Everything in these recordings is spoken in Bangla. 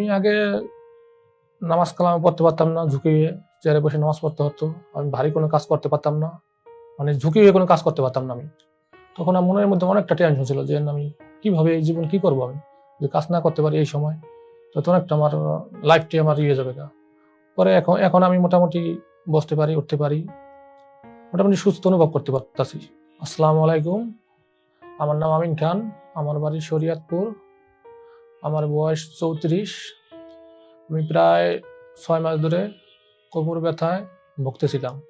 আমি আগে নামাজ কালাম পড়তে পারতাম না ঝুঁকিয়ে চেয়ারে বসে নামাজ পড়তে হতো। আমি ভারী কোনো কাজ করতে পারতাম না মানে ঝুঁকিয়ে কোনো কাজ করতে পারতাম না আমি। তখন আমার মনের মধ্যে অনেকটা টেনশন ছিল যে আমি কীভাবে এই জীবন কি করব আমি? যে কাজ না করতে পারি এই সময় তো তখন একটা আমার লাইফটি আমার ইয়ে যাবে না পরে এখন এখন আমি মোটামুটি বসতে পারি, উঠতে পারি, মোটামুটি সুস্থ অনুভব করতে পারতাছি। আসসালামু আলাইকুম, আমার নাম আমিন খান, আমার বাড়ি শরিয়াতপুর। আমার বয়স চৌত্রিশ। আমি প্রায় ছয় মাস ধরে কোমর ব্যথায় ভুগতেছিলাম।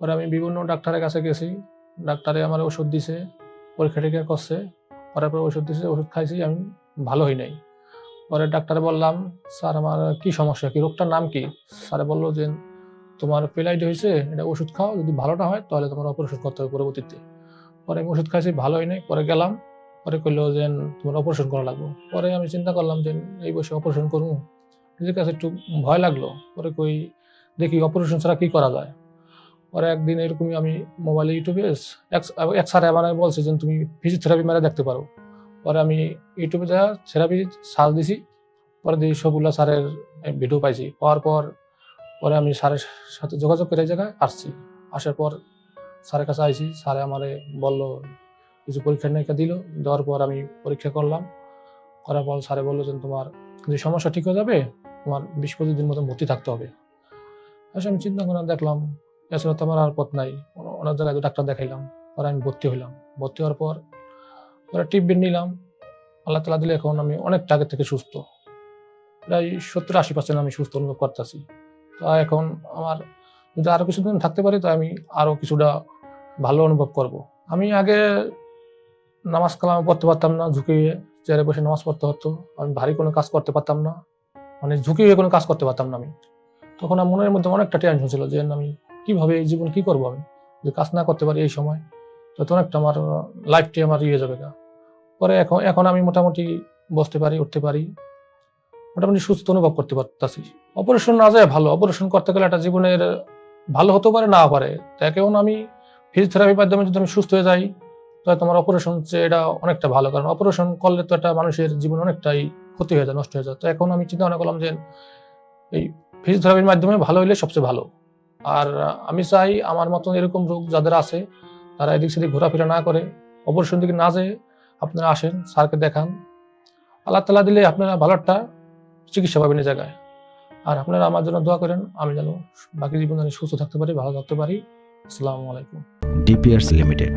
পরে আমি বিভিন্ন ডাক্তারের কাছে গেছি। ডাক্তারে আমার ওষুধ দিছে, পরীক্ষা টরীক্ষা করছে। পরে পরে ওষুধ দিছে, ওষুধ খাইছি, আমি ভালো হই নাই। পরে ডাক্তারে বললাম, স্যার, আমার কি সমস্যা? কি রোগটার নাম কি? স্যারে বলল যে, তোমার পেলাইড হয়েছে এটা ওষুধ খাও, যদি ভালো না হয়, তাহলে তোমার অপারেশন করতে হবে পরবর্তীতে। পরে আমি ওষুধ খাইছি, ভালো হয় নাই। পরে গেলাম পরে কইলো যে, তোমার অপারেশন করা লাগবে। পরে আমি চিন্তা করলাম যে, এই বসে অপারেশন করব? নিজের কাছে একটু ভয় লাগল। পরে কই, দেখি অপারেশন ছাড়া কি করা যায়? পরে একদিন এরকমই আমি মোবাইলে ইউটিউবে এক স্যার আমার বলছে যে, তুমি ফিজিওথেরাপি মেরে দেখতে পারো। পরে আমি ইউটিউবে যা থেরাপি সার্চ দিছি। পরে দিয়ে সবগুলো স্যারের ভিডিও পাইছি। পাওয়ার পর, পরে আমি স্যারের সাথে যোগাযোগ করে জায়গায় আসছি। আসার পর স্যারের কাছে আইছি। স্যারে আমারে বলল কিছু পরীক্ষা নিরীক্ষা দিল, দেওয়ার পর আমি পরীক্ষা করলাম। করার পর স্যারে বলল যে, তোমার যে সমস্যা ঠিক হয়ে যাবে, তোমার বিশ পঁচিশ দিন মতো ভর্তি থাকতে হবে। আসলে আমি চিন্তা করে দেখলাম, এছাড়া তো আমার আর পথ নাই। অনেক জায়গায় তো ডাক্তার দেখাইলাম, পরে আমি ভর্তি হইলাম। ভর্তি হওয়ার পর পরে ট্রিটমেন্ট নিলাম। আল্লাহ তালা দিলে এখন আমি অনেকটা আগে থেকে সুস্থ। প্রায় সত্তর আশি পার্সেন্ট আমি সুস্থ অনুভব করতেছি। তো এখন আমার যদি আরও কিছুদিন থাকতে পারি তো আমি আরও কিছুটা ভালো অনুভব করব। আমি আগে নামাজ কালাম পড়তে পারতাম না ঝুঁকিয়ে চেয়ারে বসে নামাজ পড়তে হতো, আমি ভারী কোনো কাজ করতে পারতাম না মানে ঝুঁকি হয়ে কোনো কাজ করতে পারতাম না আমি। তখন আমার মনের মধ্যে অনেকটা টেনশন ছিল যে আমি কীভাবে এই জীবন কি করব আমি? যে কাজ না করতে পারি এই সময়? তো তখন একটা আমার লাইফটি আমার ইয়ে যাবে না পরে এখন এখন আমি মোটামুটি বসতে পারি, উঠতে পারি। মোটামুটি সুস্থ অনুভব করতে পারতাছি। অপারেশন না যায় ভালো অপারেশন করতে গেলে একটা জীবনের ভালো হতে পারে, না পারে। তো এখন আমি ফিজিওথেরাপির মাধ্যমে যদি আমি সুস্থ হয়ে যাই তাহলে তোমার অপারেশন এটা অনেকটা ভালো, কারণ অপারেশন করলে তো একটা মানুষের জীবন অনেকটাই ক্ষতি হয়ে যায়, নষ্ট হয়ে যায়। তো এখন আমি চিন্তা ভাবনা করলাম যে এই ফিজিওথেরাপির মাধ্যমে ভালো হইলে সবচেয়ে ভালো। আর আমি চাই আমার মতন এরকম রোগ যাদের আছে, তারা এদিক সেদিক ঘোরাফেরা না করে অপারেশন দিকে না যেয়ে আপনারা আসেন, স্যারকে দেখান। আল্লাহ তালা দিলে আপনারা ভালো একটা চিকিৎসা পাবেন এই জায়গায়। আর আপনারা আমার জন্য দোয়া করেন, আমি যেন বাকি জীবন যেন সুস্থ থাকতে পারি, ভালো থাকতে পারি। আসসালামু আলাইকুম। ডিপিয়ার্স লিমিটেড